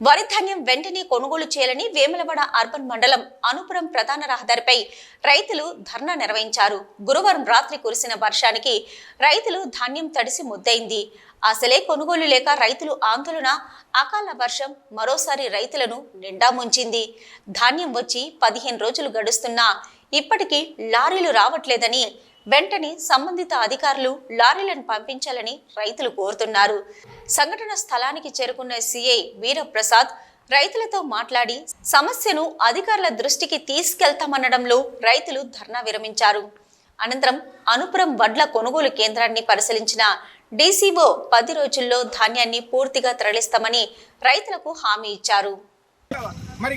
వరి ధాన్యం వెంటనే కొనుగోలు చేయాలని వేములవాడ అర్బన్ మండలం అనుపురం ప్రధాన రహదారిపై రైతులు ధర్నా నిర్వహించారు. గురువారం రాత్రి కురిసిన వర్షానికి రైతులు ధాన్యం తడిసి ముద్దయింది. అసలే కొనుగోలు లేక రైతులు ఆందోళన అకాల వర్షం మరోసారి రైతులను నిండా ముంచింది. ధాన్యం వచ్చి పదిహేను రోజులు గడుస్తున్నా ఇప్పటికీ లారీలు రావట్లేదని వెంటనే సంబంధిత అధికారులు లారీలను పంపించాలని రైతులు కోరుతున్నారు. సంఘటన స్థలానికి చేరుకున్న సిఐ వీరప్రసాద్ రైతులతో మాట్లాడి సమస్యను అధికారుల దృష్టికి తీసుకెళ్తామనడంలో రైతులు ధర్నా విరమించారు. అనంతరం అనుపురం వడ్ల కొనుగోలు కేంద్రాన్ని పరిశీలించిన డీసీఓ పది రోజుల్లో ధాన్యాన్ని పూర్తిగా తరలిస్తామని రైతులకు హామీ ఇచ్చారు. మరి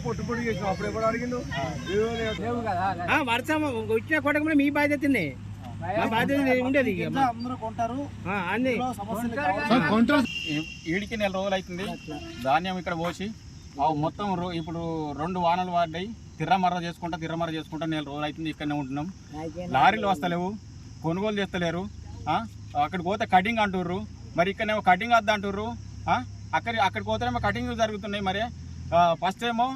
పొట్టు పొట్టు చేసిన అప్పుడు ఎప్పుడు అడిగిండు? లేవు కదా. ఆ, వర్షం వచ్చిన కొట్టకుండా మీ బాధ్యత ఉంది. మా బాధ్యత ఉండేది ఈడికి నెల రోజులు అవుతుంది. ధాన్యం ఇక్కడ పోసి అవి మొత్తం రో- ఇప్పుడు రెండు వానలు పడ్డాయి. తిర్రమర్ర చేసుకుంటా తిర్రమర్ర చేసుకుంటా నెల రోజులు అవుతుంది ఇక్కడనే ఉంటున్నాం. లారీలు వస్తలేవు కొనుగోలు చేస్తలేరు ఆ, అక్కడికి పోతే కటింగ్ అంటుర్రు. మరి ఇక్కడనేమో కటింగ్ వద్ద అంటుర్రు ఆ, అక్కడి అక్కడికి పోతేనేమో కటింగ్ జరుగుతున్నాయి. మరి ఫస్ట్ ఏమో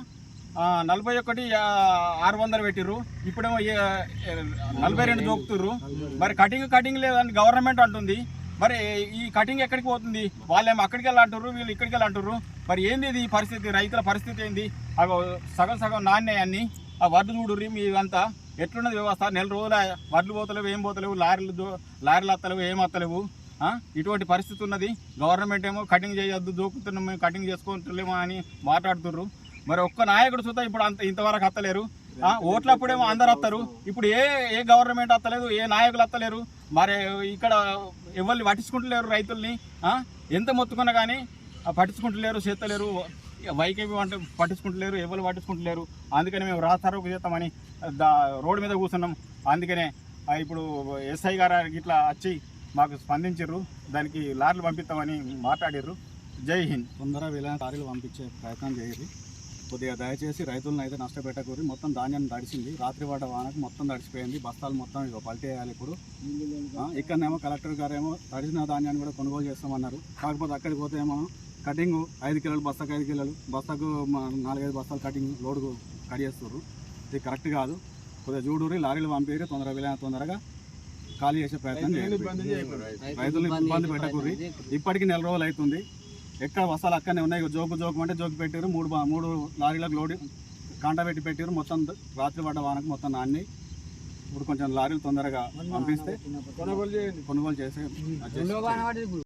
నలభై ఒకటి ఆరు వందలు పెట్టిర్రు. ఇప్పుడేమో నలభై రెండు దొక్కుతుర్రు మరి కటింగ్ కటింగ్ లేదని గవర్నమెంట్ అంటుంది. మరి ఈ కటింగ్ ఎక్కడికి పోతుంది? వాళ్ళేమో అక్కడికి వెళ్ళంటారు వీళ్ళు ఇక్కడికి వెళ్ళంటారు మరి ఏంది ఇది ఈ పరిస్థితి? రైతుల పరిస్థితి ఏంది? అవి సగం సగం నాణ్యాన్ని ఆ వడ్లు చూడుర్రి మీదంతా ఎట్లున్నది వ్యవస్థ? నెల రోజుల వడ్లు పోతలేవు ఏం పోతలేవు లారీలు లారీలు అత్తలేవు ఏం అత్తలేవు ఇటువంటి పరిస్థితి ఉన్నది. గవర్నమెంట్ ఏమో కటింగ్ చేయొద్దు దూకుతున్నాం మేము కటింగ్ చేసుకుంటలేమో అని మాట్లాడుతుర్రు. మరి ఒక్క నాయకుడు చూద్దా ఇప్పుడు అంత ఇంతవరకు వస్తలేరు ఆ, ఓట్లప్పుడేమో అందరు వస్తారు ఇప్పుడు ఏ ఏ గవర్నమెంట్ వస్తలేదు ఏ నాయకులు వస్తలేరు మరి ఇక్కడ ఎవరిని పట్టించుకుంటలేరు రైతుల్ని? ఎంత మొత్తుకున్నా కానీ పట్టించుకుంటలేరు చేస్తలేరు వైకేపీ అంటే పట్టించుకుంటలేరు ఎవరు పట్టించుకుంటలేరు. అందుకని మేము రాస్తారోకు చేస్తామని దా రోడ్డు మీద కూర్చున్నాం. అందుకనే ఇప్పుడు ఎస్ఐ గారు ఇట్లా వచ్చి మాకు స్పందించారు దానికి లారీలు పంపిస్తామని మాట్లాడారు జై హింద్. తొందర వీలైన లారీలు పంపించే ప్రయత్నం చేయాలి కొద్దిగా దయచేసి రైతులను అయితే నష్టపెట్టకూరి మొత్తం ధాన్యాన్ని తడిసింది. రాత్రి పడ్డ వానకు మొత్తం తడిసిపోయింది. బస్తాలు మొత్తం ఇక పల్టీ వేయాలి ఇప్పుడు ఇక్కడనేమో కలెక్టర్ గారు ఏమో తడిసిన ధాన్యాన్ని కూడా కొనుగోలు చేస్తామన్నారు. కాకపోతే అక్కడికి పోతే ఏమో కటింగ్ ఐదు కిలోలు బస్తాకు ఐదు కిలోలు బస్తాకు నాలుగైదు బస్తాలు కటింగ్ లోడు కడిగేస్తారు ఇది కరెక్ట్ కాదు. కొద్దిగా చూడూరి లారీలు పంపేరి తొందరగా వీలైన తొందరగా ఖాళీ చేసే ప్రయత్నం చేయాలి రైతులు ఇబ్బంది పెట్టకూరి ఇప్పటికి నెల రోజులు అవుతుంది. ఎక్కడ వస్తాలు అక్కడనే ఉన్నాయి. జోకు జోకు అంటే జోకు పెట్టారు మూడు మూడు లారీలకు లోడి కాంటా పెట్టి పెట్టారు మొత్తం రాత్రి పడ్డ వానకు మొత్తం నాన్ని. ఇప్పుడు కొంచెం లారీలు తొందరగా పంపిస్తే కొనుగోలు చేయండి. కొనుగోలు చేసే